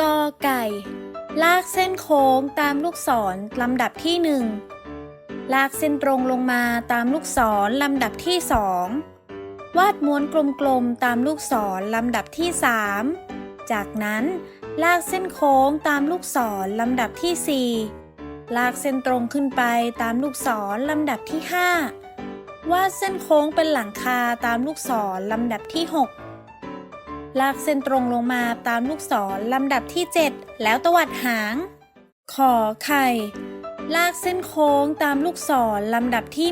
กอไก่ ลากเส้นโค้งตามลูกศรลำดับที่หนึ่งลากเส้นตรงลงมาตามลูกศรลำดับที่สองวาดม้วนกลมๆตามลูกศรลำดับที่สามจากนั้นลากเส้นโค้งตามลูกศรลำดับที่สี่ลากเส้นตรงขึ้นไปตามลูกศรลำดับที่ห้าวาดเส้นโค้งเป็นหลังคาตามลูกศรลำดับที่หก ลากเส้นตรงลงมาตามลูกศรลำดับที่ 7 แล้วตวัดหาง ขอไข่ ลากเส้นโค้งตามลูกศรลำดับที่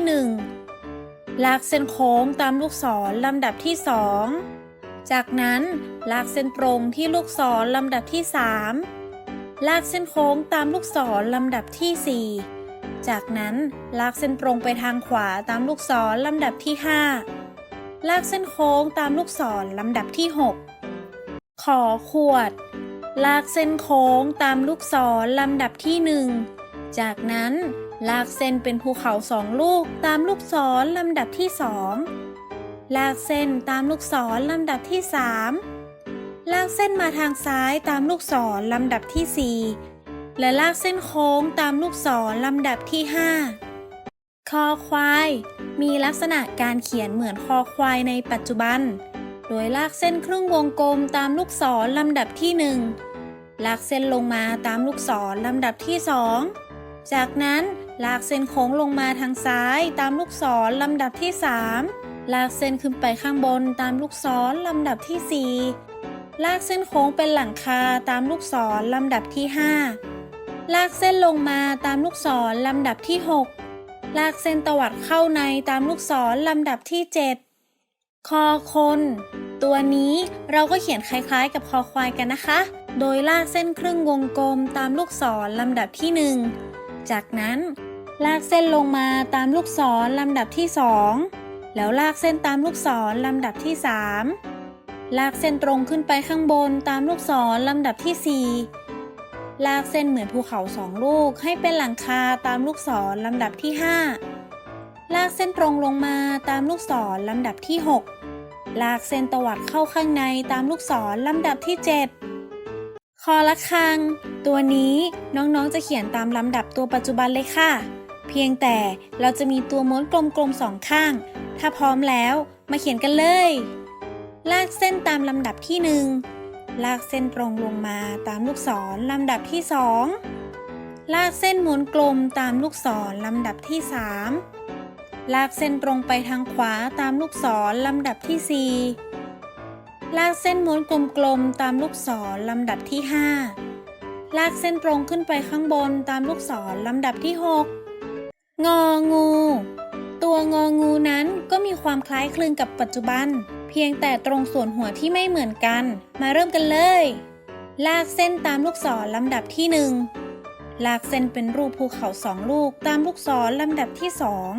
1 ลากเส้นโค้งตามลูกศรลำดับที่2จากนั้นลากเส้นตรงที่ลูกศรลำดับที่ 3 ลากเส้นโค้งตามลูกศรลำดับที่ 4 จากนั้นลากเส้นตรงไปทางขวาตามลูกศรลำดับที่ 5 ลากเส้นโค้งตามลูกศรลำดับที่ 6 ขอขวด ลากเส้นโค้งตามลูกศรลำดับที่หนึ่ง จากนั้นลากเส้นเป็นภูเขาสองลูกตามลูกศรลำดับที่สองลากเส้นตามลูกศรลำดับที่สามลากเส้นมาทางซ้ายตามลูกศรลำดับที่สี่และลากเส้นโค้งตามลูกศรลำดับที่ห้าคอควาย มีลักษณะการเขียนเหมือนคอควายในปัจจุบัน โดยลากเส้นครึ่งวงกลมตามลูกศรลำดับที่หนึ่งลากเส้นลงมาตามลูกศรลำดับที่สองจากนั้นลากเส้นโค้งลงมาทางซ้ายตามลูกศรลำดับที่สามลากเส้นขึ้นไปข้างบนตามลูกศรลำดับที่สี่ลากเส้นโค้งเป็นหลังคาตามลูกศรลำดับที่ห้าลากเส้นลงมาตามลูกศรลำดับที่หกลากเส้นตวัดเข้าในตามลูกศรลำดับที่เจ็ด คอคน ตัวนี้เราก็เขียนคล้ายๆ กับคอควายกันนะคะ โดยลากเส้นครึ่งวงกลมตามลูกศรลำดับที่หนึ่งจากนั้น ลากเส้นลงมาตามลูกศรลำดับที่สองแล้วลากเส้นตามลูกศรลำดับที่สามลากเส้นตรงขึ้นไปข้างบนตามลูกศรลำดับที่สี่ลากเส้นเหมือนภูเขาสองลูกให้เป็นหลังคาตามลูกศรลำดับที่ห้า ลากเส้นตรงลงมาตามลูกศรลำดับที่ 6 ลากเส้นตวัดเข้าข้างในตามลูกศรลำดับที่ 7 คอละคัง ตัวนี้น้องๆจะเขียนตามลำดับตัวปัจจุบันเลยค่ะ เพียงแต่เราจะมีตัวม้วนกลมๆสองข้าง ถ้าพร้อมแล้วมาเขียนกันเลย ลากเส้นตามลำดับที่1ลากเส้นตรงลงมาตามลูกศรลำดับที่2ลากเส้นม้วนกลมตามลูกศรลำดับที่3 ลากเส้นตรงไปทางขวาตามลูกศรลำดับที่ 4 ลากเส้นม้วนกลมๆตามลูกศรลำดับที่ 5 ลากเส้นตรงขึ้นไปข้างบนตามลูกศรลำดับที่ 6 งองู ตัวงองูนั้นก็มีความคล้ายคลึงกับปัจจุบัน เพียงแต่ตรงส่วนหัวที่ไม่เหมือนกัน มาเริ่มกันเลย ลากเส้นตามลูกศรลำดับที่หนึ่งลากเส้นเป็นรูปภูเขาสองลูกตามลูกศรลำดับที่สอง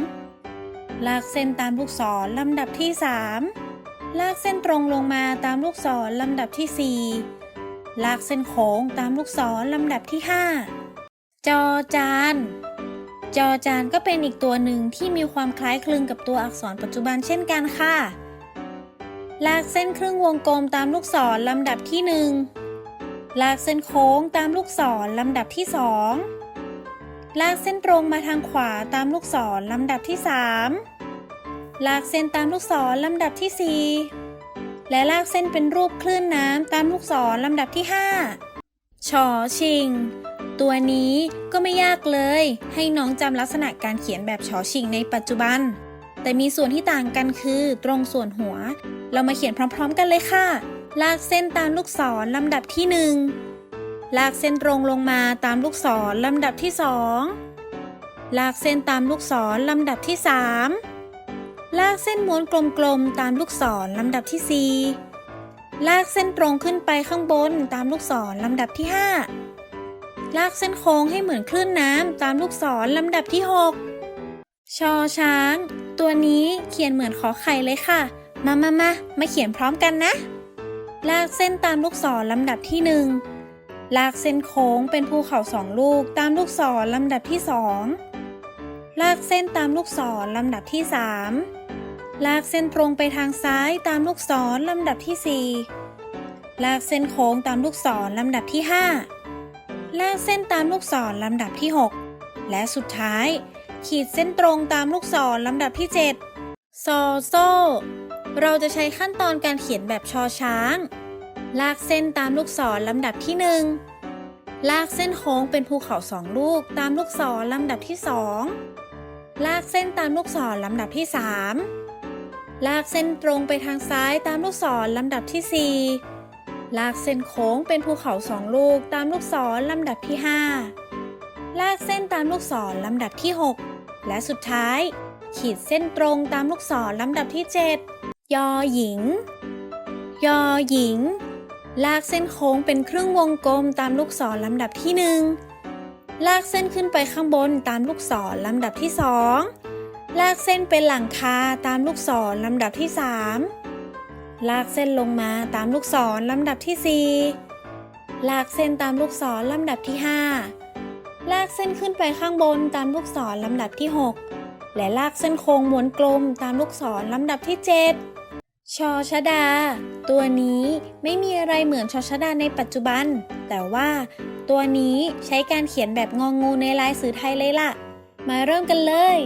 ลากเส้นตามลูกศรลำดับที่สามลากเส้นตรงลงมาตามลูกศรลำดับที่สี่ลากเส้นโค้งตามลูกศรลำดับที่ห้าจอจาน จอจานก็เป็นอีกตัวหนึ่งที่มีความคล้ายคลึงกับตัวอักษรปัจจุบันเช่นกันค่ะ ลากเส้นครึ่งวงกลมตามลูกศรลำดับที่หนึ่งลากเส้นโค้งตามลูกศรลำดับที่สอง ลากเส้นตรงมาทางขวาตามลูกศรลำดับที่สามลากเส้นตามลูกศรลำดับที่สี่และลากเส้นเป็นรูปคลื่นน้ำตามลูกศรลำดับที่ห้าชอชิง ตัวนี้ก็ไม่ยากเลย ให้น้องจำลักษณะการเขียนแบบชอชิงในปัจจุบัน แต่มีส่วนที่ต่างกันคือตรงส่วนหัว เรามาเขียนพร้อม ๆ กันเลยค่ะ ลากเส้นตามลูกศรลำดับที่หนึ่ง ลากเส้นตรงลงมาตามลูกศรลำดับที่สองลากเส้นตามลูกศรลำดับที่สามลากเส้นม้วนกลมๆตามลูกศรลำดับที่สี่ลากเส้นตรงขึ้นไปข้างบนตามลูกศรลำดับที่ห้าลากเส้นโค้งให้เหมือนคลื่นน้ำตามลูกศรลำดับที่หกชอช้าง ตัวนี้เขียนเหมือนขอไข่เลยค่ะ มามามามาเขียนพร้อมกันนะ ลากเส้นตามลูกศรลำดับที่หนึ่ง ลากเส้นโค้งเป็นภูเขาสองลูกตามลูกศรลำดับที่สองลากเส้นตามลูกศรลำดับที่สามลากเส้นตรงไปทางซ้ายตามลูกศรลำดับที่สี่ลากเส้นโค้งตามลูกศรลำดับที่5ลากเส้นตามลูกศรลำดับที่6และสุดท้าย ขีดเส้นตรงตามลูกศรลำดับที่7ซอโซ่ เราจะใช้ขั้นตอนการเขียนแบบชอช้าง ลากเส้นตามลูกศรลำดับที่ 1 ลากเส้นโค้งเป็นภูเขาสองลูกตามลูกศรลำดับที่ 2 ลากเส้นตามลูกศรลำดับที่ 3 ลากเส้นตรงไปทางซ้ายตามลูกศรลำดับที่ 4 ลากเส้นโค้งเป็นภูเขาสองลูกตามลูกศรลำดับที่ 5 ลากเส้นตามลูกศรลำดับที่ 6 และสุดท้าย ขีดเส้นตรงตามลูกศรลำดับที่ 7 ยอหญิง ยอหญิง ลากเส้นโค้งเป็นครึ่งวงกลมตามลูกศรลำดับที่หนึ่งลากเส้นขึ้นไปข้างบนตามลูกศรลำดับที่สองลากเส้นเป็นหลังคาตามลูกศรลำดับที่สามลากเส้นลงมาตามลูกศรลำดับที่สี่ลากเส้นตามลูกศรลำดับที่ห้าลากเส้นขึ้นไปข้างบนตามลูกศรลำดับที่หกและลากเส้นโค้งม้วนกลมตามลูกศรลำดับที่เจ็ด ชอชดา ตัวนี้ไม่มีอะไรเหมือนชอชดาในปัจจุบัน แต่ว่าตัวนี้ใช้การเขียนแบบงองงูในลายสื่อไทยเลยล่ะ มาเริ่มกันเลย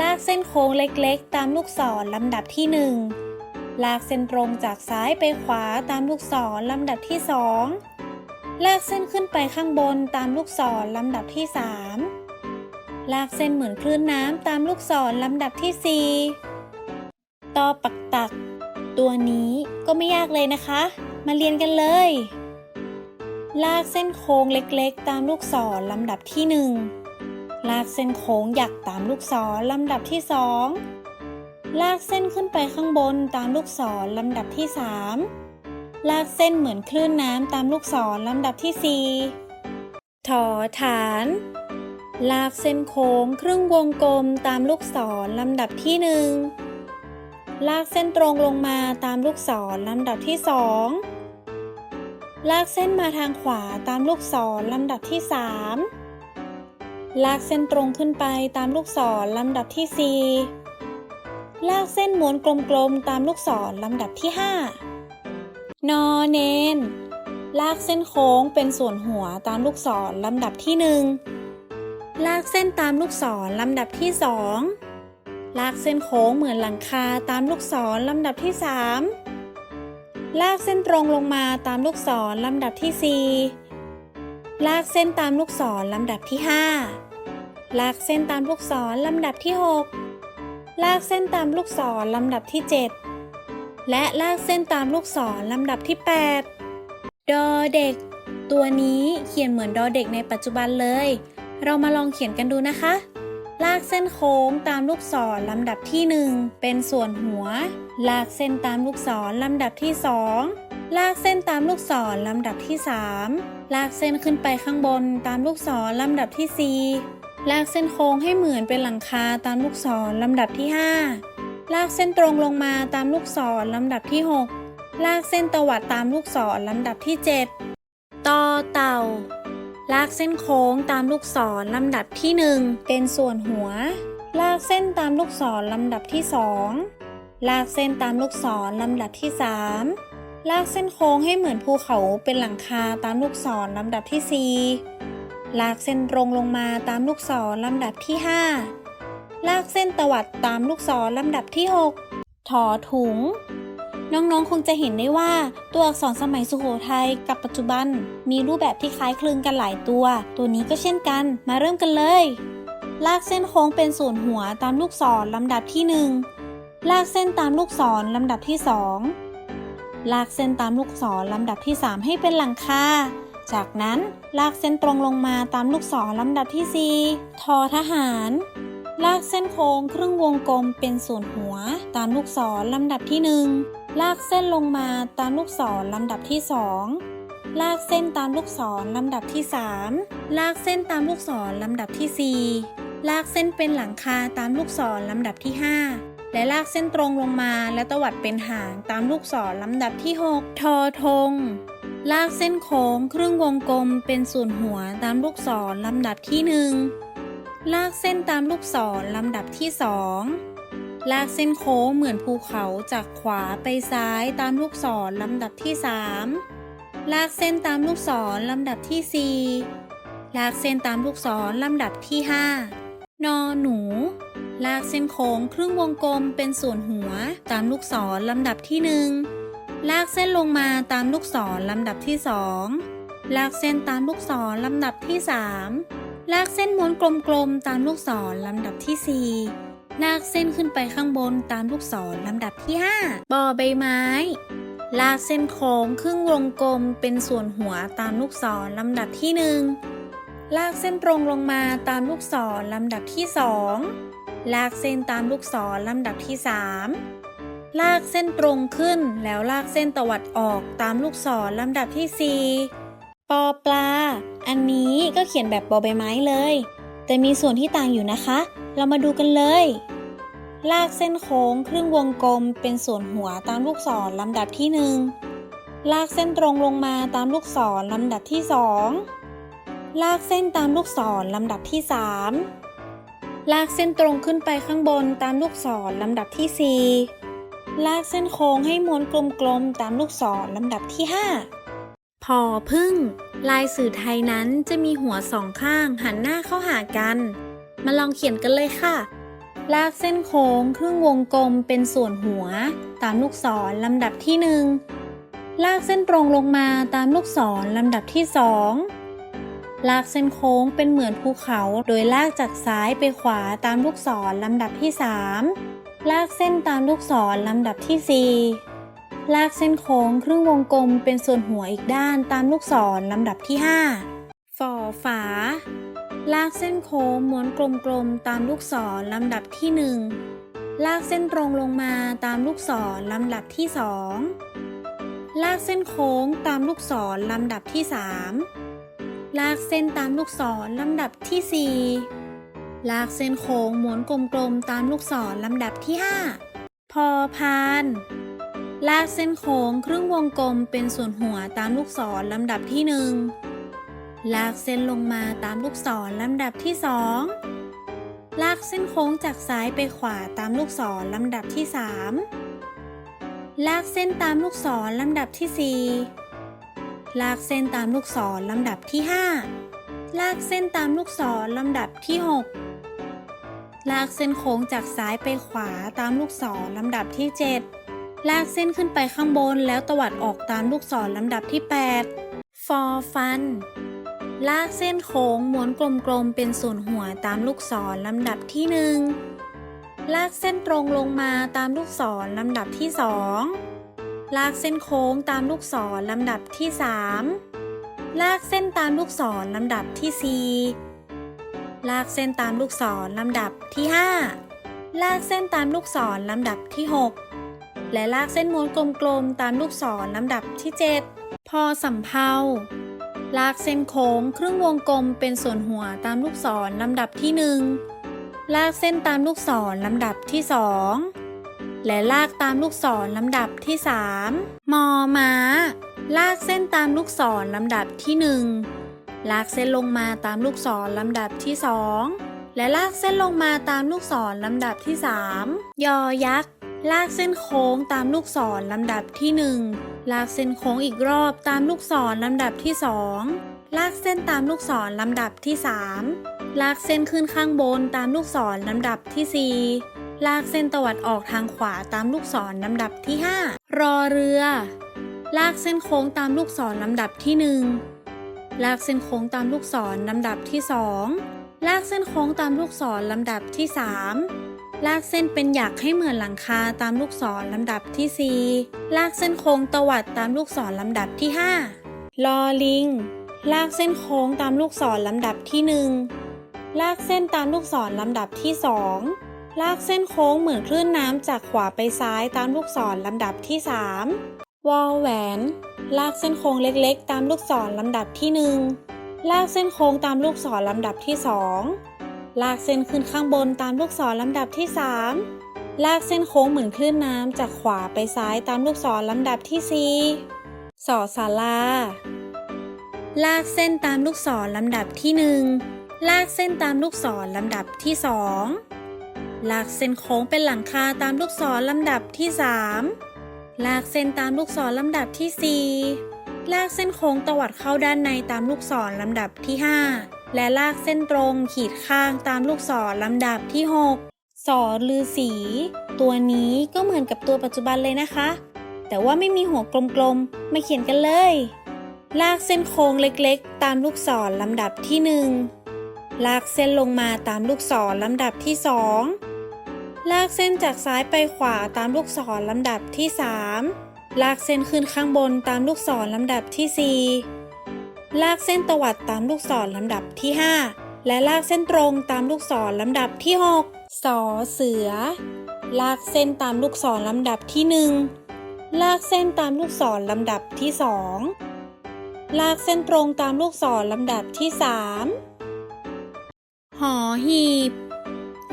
ลากเส้นโค้งเล็กๆ ตามลูกศรลำดับที่หนึ่งลากเส้นตรงจากซ้ายไปขวาตามลูกศรลำดับที่สองลากเส้นขึ้นไปข้างบนตามลูกศรลำดับที่สามลากเส้นเหมือนคลื่นน้ำตามลูกศรลำดับที่สี่ ตอปักตัก ตัวนี้ก็ไม่ยากเลยนะคะ มาเรียนกันเลย ลากเส้นโค้งเล็กๆ ตามลูกศรลำดับที่หนึ่งลากเส้นโค้งหยักตามลูกศรลำดับที่สองลากเส้นขึ้นไปข้างบนตามลูกศรลำดับที่สามลากเส้นเหมือนคลื่นน้ำตามลูกศรลำดับที่สี่ถอฐานลากเส้นโค้งครึ่งวงกลมตามลูกศรลำดับที่หนึ่ง ลากเส้นตรงลงมาตามลูกศรลำดับที่สองลากเส้นมาทางขวาตามลูกศรลำดับที่สามลากเส้นตรงขึ้นไปตามลูกศรลำดับที่สี่ลากเส้นม้วนกลมๆตามลูกศรลำดับที่ห้านอเนน ลากเส้นโค้งเป็นส่วนหัวตามลูกศรลำดับที่หนึ่งลากเส้นตามลูกศรลำดับที่สอง ลากเส้นโค้งเหมือนหลังคาตามลูกศรลำดับที่ 3 ลากเส้นตรงลงมาตามลูกศรลำดับที่ 4 ลากเส้นตามลูกศรลำดับที่ 5 ลากเส้นตามลูกศรลำดับที่ 6 ลากเส้นตามลูกศรลำดับที่ 7 และลากเส้นตามลูกศรลำดับที่ 8 ดอเด็ก ตัวนี้เขียนเหมือนดอเด็กในปัจจุบันเลย เรามาลองเขียนกันดูนะคะ ลากเส้นโค้งตามลูกศรลำดับที่ 1 เป็นส่วนหัว ลากเส้นตามลูกศรลำดับที่ 2 ลากเส้นตามลูกศรลำดับที่ 3 ลากเส้นขึ้นไปข้างบนตามลูกศรลำดับที่ 4 ลากเส้นโค้งให้เหมือนเป็นหลังคาตามลูกศรลำดับที่ 5 ลากเส้นตรงลงมาตามลูกศรลำดับที่ 6 ลากเส้นตวัดตามลูกศรลำดับที่ 7 ต่อเต่า ลากเส้นโค้งตามลูกศรลำดับที่ 1 เป็นส่วนหัว ลากเส้นตามลูกศรลำดับที่ 2 ลากเส้นตามลูกศรลำดับที่ 3 ลากเส้นโค้งให้เหมือนภูเขาเป็นหลังคาตามลูกศรลำดับที่ 4 ลากเส้นตรงลงมาตามลูกศรลำดับที่ 5 ลากเส้นตวัดตามลูกศรลำดับที่ 6 ถอถุง น้องๆ คงจะเห็นได้ว่าตัวอักษรสมัยสุโขทัยกับปัจจุบัน มีรูปแบบที่คล้ายคลึงกันหลายตัว ตัวนี้ก็เช่นกัน มาเริ่มกันเลย ลากเส้นโค้งเป็นส่วนหัวตามลูกศรลำดับที่ 1 ลากเส้นตามลูกศรลำดับที่ 2 ลากเส้นตามลูกศรลำดับที่ 3 ให้เป็นหลังคาจากนั้นลากเส้นตรงลงมาตามลูกศรลำดับที่ 4 ทอทหาร ลากเส้นโค้งครึ่งวงกลมเป็นส่วนหัว ตามลูกศรลำดับที่ 1 ลากเส้นลงมาตามลูกศรลำดับที่ 2 ลากเส้นตามลูกศรลำดับที่ 3 ลากเส้นตามลูกศรลำดับที่ 4 ลากเส้นเป็นหลังคาตามลูกศรลำดับที่ 5 และลากเส้นตรงลงมาและตวัดเป็นหางตามลูกศรลำดับที่ 6 ทอธงลากเส้นโค้งครึ่งวงกลมเป็นส่วนหัวตามลูกศรลำดับที่ 1 ลากเส้นตามลูกศรลำดับที่ 2 ลากเส้นโค้งเหมือนภูเขาจากขวาไปซ้ายตามลูกศรลำดับที่ 3 ลากเส้นตามลูกศรลำดับที่ 4 ลากเส้นตามลูกศรลำดับที่ 5 นอหนู ลากเส้นโค้งครึ่งวงกลมเป็นส่วนหัวตามลูกศรลำดับที่ 1 ลากเส้นลงมาตามลูกศรลำดับที่ 2 ลากเส้นตามลูกศรลำดับที่ 3 ลากเส้นม้วนกลมๆตามลูกศรลำดับที่ 4 ลากเส้นขึ้นไปข้างบนตามลูกศรลำดับที่ 5บอใบไม้ ลากเส้นโค้งครึ่งวงกลมเป็นส่วนหัวตามลูกศรลำดับที่ 1 ลากเส้นตรงลงมาตามลูกศรลำดับที่ 2 ลากเส้นตามลูกศรลำดับที่ 3 ลากเส้นตรงขึ้นแล้วลากเส้นตวัดออกตามลูกศรลำดับที่ 4 ปอปลา อันนี้ก็เขียนแบบบอใบไม้เลย แต่มีส่วนที่ต่างอยู่นะคะ เรามาดูกันเลย ลากเส้นโค้งครึ่งวงกลมเป็นส่วนหัวตามลูกศรลำดับที่ 1 ลากเส้นตรงลงมาตามลูกศรลำดับที่ 2 ลากเส้นตามลูกศรลำดับที่ 3 ลากเส้นตรงขึ้นไปข้างบนตามลูกศรลำดับที่ 4 ลากเส้นโค้งให้ม้วนกลมๆตามลูกศรลำดับที่ 5พอพึ่ง ลายสื่อไทยนั้นจะมีหัวสองข้างหันหน้าเข้าหากัน มาลองเขียนกันเลยค่ะ ลากเส้นโค้งครึ่งวงกลมเป็นส่วนหัว ตามลูกศรลำดับที่หนึ่งลากเส้นตรงลงมาตามลูกศรลำดับที่สองลากเส้นโค้งเป็นเหมือนภูเขา โดยลากจากซ้ายไปขวาตามลูกศรลำดับที่สามลากเส้นตามลูกศรลำดับที่สี่ลากเส้นโค้งครึ่งวงกลมเป็นส่วนหัวอีกด้านตามลูกศรลำดับที่ห้าฝอฝา ลากเส้นโค้งม้วนกลมๆตามลูกศรลำดับที่หนึ่งลากเส้นตรงลงมาตามลูกศรลำดับที่สองลากเส้นโค้งตามลูกศรลำดับที่สามลากเส้นตามลูกศรลำดับที่สี่ลากเส้นโค้งม้วนกลมๆตามลูกศรลำดับที่ห้าพอพาน ลากเส้นโค้งครึ่งวงกลมเป็นส่วนหัวตามลูกศรลำดับที่หนึ่ง ลากเส้นลงมาตามลูกศรลำดับที่สองลากเส้นโค้งจากซ้ายไปขวาตามลูกศรลำดับที่สามลากเส้นตามลูกศรลำดับที่สี่ลากเส้นตามลูกศรลำดับที่ห้าลากเส้นตามลูกศรลำดับที่หกลากเส้นโค้งจากซ้ายไปขวาตามลูกศรลำดับที่เจ็ดลากเส้นขึ้นไปข้างบนแล้วตวัดออกตามลูกศรลำดับที่แปดฟอฟัน ลากเส้นโค้งม้วนกลมๆเป็นส่วนหัวตามลูกศรลำดับที่หนึ่งลากเส้นตรงลงมาตามลูกศรลำดับที่สองลากเส้นโค้งตามลูกศรลำดับที่สามลากเส้นตามลูกศรลำดับที่สี่ลากเส้นตามลูกศรลำดับที่ห้าลากเส้นตามลูกศรลำดับที่หกและลากเส้นม้วนกลมๆตามลูกศรลำดับที่เจ็ดพอสำเภา ลากเส้นโค้งครึ่งวงกลมเป็นส่วนหัวตามลูกศรลำดับที่หนึ่งลากเส้นตามลูกศรลำดับที่สองและลากตามลูกศรลำดับที่สามมอม้า ลากเส้นตามลูกศรลำดับที่หนึ่งลากเส้นลงมาตามลูกศรลำดับที่สองและลากเส้นลงมาตามลูกศรลำดับที่สามยอยักษ์ ลากเส้นโค้งตามลูกศรลำดับที่หนึ่งลากเส้นโค้งอีกรอบตามลูกศรลำดับที่สองลากเส้นตามลูกศรลำดับที่สามลากเส้นขึ้นข้างบนตามลูกศรลำดับที่สี่ลากเส้นตวัดออกทางขวาตามลูกศรลำดับที่ห้ารอเรือ ลากเส้นโค้งตามลูกศรลำดับที่หนึ่งลากเส้นโค้งตามลูกศรลำดับที่สองลากเส้นโค้งตามลูกศรลำดับที่สาม ลากเส้นเป็นหยักให้เหมือนหลังคาตามลูกศรลำดับที่ 4 ลากเส้นโค้งตวัดตามลูกศรลำดับที่ 5 ลอลิง ลากเส้นโค้งตามลูกศรลำดับที่ 1 ลากเส้นตามลูกศรลำดับที่ 2 ลากเส้นโค้งเหมือนคลื่นน้ำจากขวาไปซ้ายตามลูกศรลำดับที่ 3 วอลแหวน ลากเส้นโค้งเล็กๆ ตามลูกศรลำดับที่ 1 ลากเส้นโค้งตามลูกศรลำดับที่ 2 ลากเส้นขึ้นข้างบนตามลูกศรลำดับที่ 3 ลากเส้นโค้งเหมือนคลื่นน้ำจากขวาไปซ้ายตามลูกศรลำดับที่ 4 สอศาลาลากเส้นตามลูกศรลำดับที่ 1 ลากเส้นตามลูกศรลำดับที่ 2 ลากเส้นโค้งเป็นหลังคาตามลูกศรลำดับที่ 3 ลากเส้นตามลูกศรลำดับที่ 4 ลากเส้นโค้งตวัดเข้าด้านในตามลูกศรลำดับที่ 5 และลากเส้นตรงขีดข้างตามลูกศรลำดับที่ 6 สอลือสี ตัวนี้ก็เหมือนกับตัวปัจจุบันเลยนะคะ แต่ว่าไม่มีหัวกลมๆ มาเขียนกันเลย ลากเส้นโค้งเล็กๆ ตามลูกศรลำดับที่ 1 ลากเส้นลงมาตามลูกศรลำดับที่ 2 ลากเส้นจากซ้ายไปขวาตามลูกศรลำดับที่ 3 ลากเส้นขึ้นข้างบนตามลูกศรลำดับที่ 4 ลากเส้นตวัดตามลูกศรลำดับที่ 5 และลากเส้นตรงตามลูกศรลำดับที่ 6สอเสือ ลากเส้นตามลูกศรลำดับที่ 1 ลากเส้นตามลูกศรลำดับที่ 2 ลากเส้นตรงตามลูกศรลำดับที่ 3 หอหีบ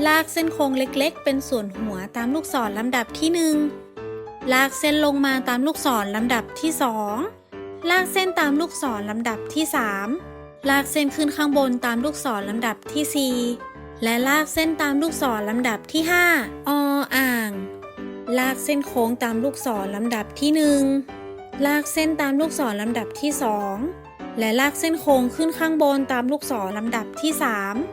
ลากเส้นโค้งเล็กๆ เป็นส่วนหัวตามลูกศรลำดับที่ 1 ลากเส้นลงมาตามลูกศรลำดับที่ 2 ลากเส้นตามลูกศรลำดับที่ 3 ลากเส้นขึ้นข้างบนตามลูกศรลำดับที่ 4 และลากเส้นตามลูกศรลำดับที่ 5 ออ่าง ลากเส้นโค้งตามลูกศรลำดับที่ 1 ลากเส้นตามลูกศรลำดับที่ 2 และลากเส้นโค้งขึ้นข้างบนตามลูกศรลำดับที่ 3